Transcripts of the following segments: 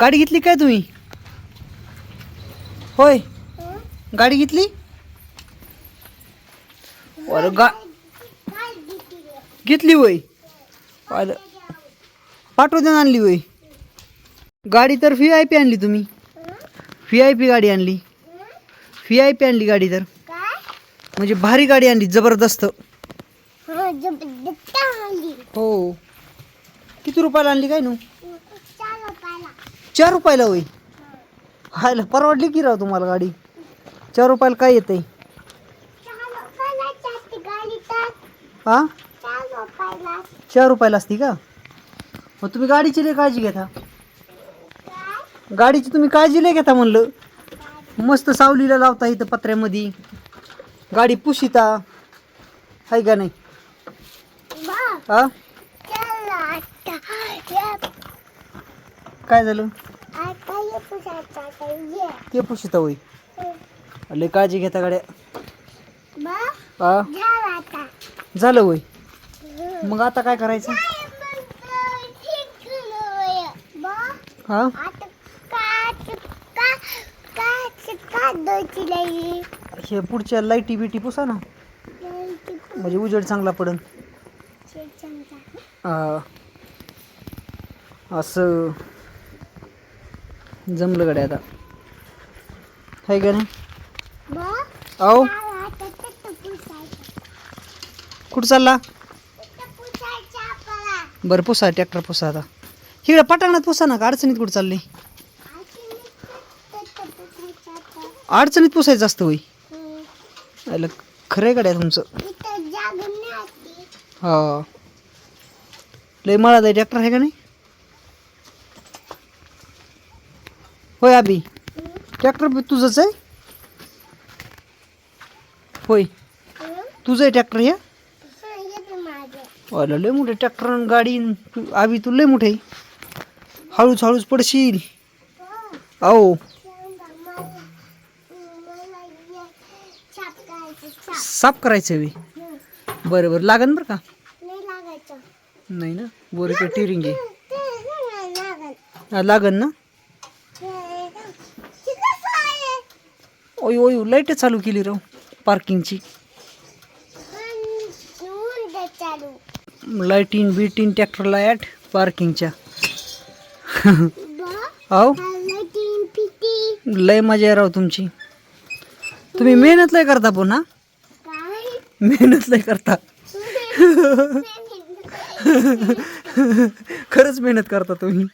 गाडी घेतली काय तुम्ही? होय. गाडी घेतली? अरे गा घेतली होय. अरे. पाठवून देऊन आणली होय. गाडी तर व्ही आय पी आणली तुम्ही. व्ही आय पी गाडी आणली. व्ही आय पी आणली गाडी तर. म्हणजे भारी गाडी आणली जबरदस्त. हो. किती रुपयाला आणली काय नू? चार रुपयाला होय. हायला परवडली की राव तुम्हाला गाडी? चार रुपयाला काय येते हा? चार रुपयाला असती का? मग तुम्ही गाडीची लय काळजी घेता. गाडीची तुम्ही काळजी लय घेता म्हणलं. मस्त सावलीला लावता इथं पत्र्यामध्ये. गाडी पुशिता. हाय का नाही? हा? काय झालं? ते पुशिता होय. लय काळजी घेता गाड्या. झालं होय. मग आता काय करायचं? हा? हे पुढच्या लाईटी बिटी पुसा ना. म्हणजे उजेड चांगला पडन. असं. जमलं गड्या आता. हाय का नाही? कुठं चालला? बरं पुसा ट्रॅक्टर पुसा आता. इकडे पटांगणात पुसा ना का अडचणीत कुठं चालली? अडचणीत पुसायचं असतं होई आलं खरं आहे गड्या तुमचं. हा. लय मला ट्रॅक्टर आहे का नाही? होय आबी ट्रॅक्टर बी तुझंच आहे होय तुझं आहे ट्रॅक्टर हे अरे लय मोठे ट्रॅक्टर आणि गाडी तू- आबी तू लय मोठे हळूच हळूच पडशील अहो साफ करायचं हवी बरं बरं लागन बरं का नाही ना बरं टिरिंग आहे लागन ना ओय ओय लाइट चालू केली राव पार्किंगची लाईटीन बिटीन ट्रॅक्टरला ॲट पार्किंगच्या अहो लय मजा राव तुमची. तुम्ही मेहनत लय करता पुन्हा मेहनत लय करता. खरंच मेहनत करता तुम्ही.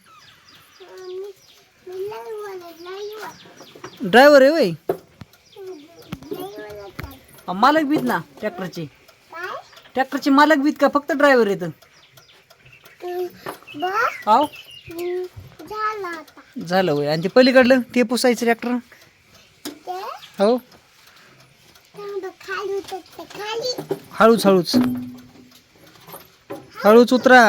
ड्रायव्हर आहे वय मालक बीत ना ट्रॅक्टरची. ट्रॅक्टरचे मालक बीत का? फक्त ड्रायव्हर येतं. आहो झालं वय. आणि ते पलीकडलं ते पुसायचं ट्रॅक्टर हो? हळूच हळूच. हळूच उतरा.